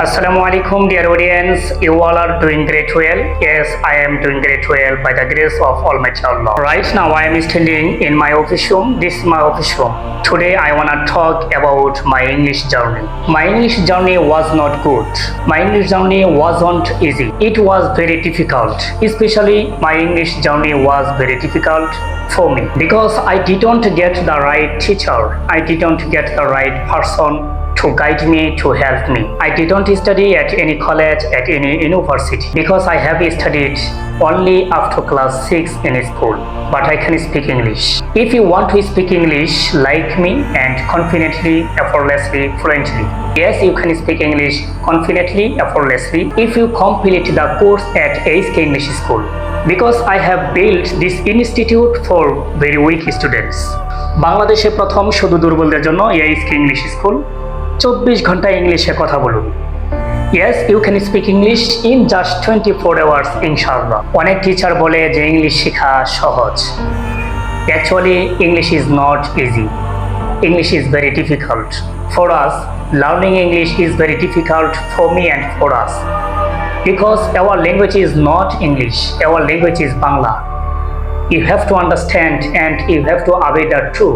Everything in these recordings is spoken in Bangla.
Assalamu alaikum dear audience. You all are doing great well. Yes, I am doing great well by the grace of Almighty Allah. Right now I am standing in my office room. This is my office room. Today I wanna talk about my English journey. My English journey was not good. My English journey wasn't easy. It was very difficult. Especially my English journey was very difficult for me because I didn't get the right teacher. I didn't get the right person to guide me, to help me. I didn't study at any college, at any university because I have studied only after class 6 in school. But I can speak English. If you want to speak English like me and confidently, effortlessly, fluently, yes, you can speak English confidently, effortlessly if you complete the course at ASK English School. Because I have built this institute for very weak students. বাংলাদেশে প্রথম শুধু দুর্বলদের জন্য এইস্ক ইংলিশ স্কুল চব্বিশ ঘণ্টা ইংলিশে কথা বলুন। Yes you can speak English in just twenty four hours ইনশাআল্লাহ অনেক টিচার বলে যে ইংলিশ শেখা সহজ। Actually English is not easy English is very difficult for us learning English is very difficult for me and for us because our language is not English, our language is Bangla. You have to understand and you have to obey that too.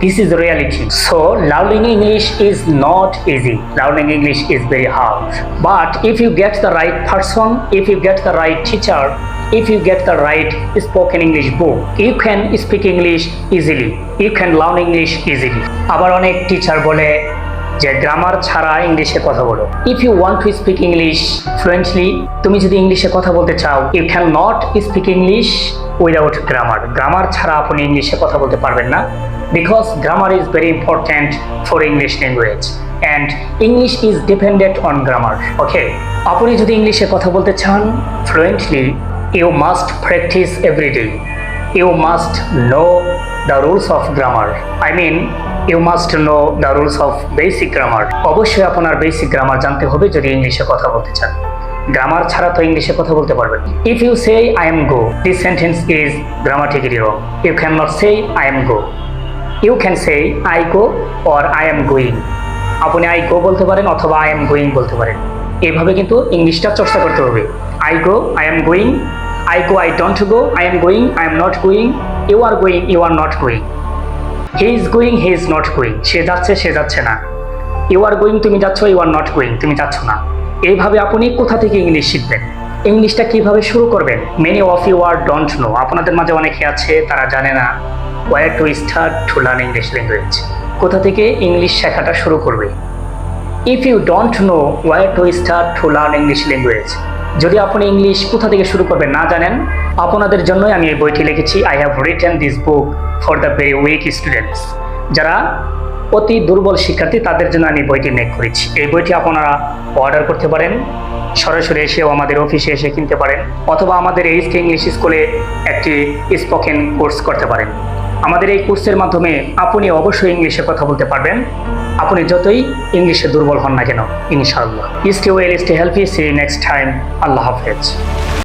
This is reality. So learning English is not easy. Learning English is very hard. But if you get the right person, if you get the right teacher, if you get the right spoken English book, you can speak English easily. You can learn English easily. আবার অনেক টিচার বলে যে গ্রামার ছাড়া ইংলিশে কথা বলো if you want to speak English fluently তুমি যদি ইংলিশে কথা বলতে চাও you can not speak English without grammar grammar ছাড়া আপনি ইংলিশে কথা বলতে পারবেন না because grammar is very important for English language and English is dependent on grammar okay আপনি যদি ইংলিশে কথা বলতে চান fluently you must practice everyday you must know the rules of grammar. I mean, you must know the rules of basic grammar. অবশ্যই আপনার বেসিক গ্রামার জানতে হবে যদি ইংলিশে কথা বলতে চান। গ্রামার ছাড়া তো ইংলিশে কথা বলতে পারবেন। If you say I am go this sentence is grammatically wrong you can not say I am go you can say I go or I am going আপনি আই গো বলতে পারেন অথবা আই এম গোয়িং বলতে পারেন। এইভাবে কিন্তু ইংলিশটা চর্চা করতে হবে। I go I am going I go, I don't go I am going I am not going, you are going you are not going. He is going, he is not going. সে যাচ্ছে সে যাচ্ছে না। ইউ আর গোয়িং তুমি যাচ্ছ ইউ আর নট গোয়িং তুমি যাচ্ছ না। এইভাবে আপনি কোথা থেকে ইংলিশ শিখবেন? ইংলিশটা কীভাবে শুরু করবেন? Many of you are don't know আপনাদের মাঝে অনেকে আছে তারা জানে না। Where to start to learn English language কোথা থেকে ইংলিশ শেখাটা শুরু করবে? If you don't know where to start to learn English language যদি আপনি ইংলিশ কোথা থেকে শুরু করবেন না জানেন, আপনাদের জন্যই আমি এই বইটি লিখেছি। I have written this book for the very weak students যারা অতি দুর্বল শিক্ষার্থী, তাদের জন্য আমি বইটি মেক করেছি। এই বইটি আপনারা অর্ডার করতে পারেন। সরাসরি এসেও আমাদের অফিসে এসে কিনতে পারেন। অথবা আমাদের এইচ কে ইংলিশ স্কুলে একটি স্পোকেন কোর্স করতে পারেন। আমাদের এই কোর্সের মাধ্যমে আপনি অবশ্যই ইংলিশে কথা বলতে পারবেন। আপনি যতই ইংলিশে দুর্বল হন না কেন, ইনশাআল্লাহ। Stay well stay help is next time আল্লাহ হাফেজ।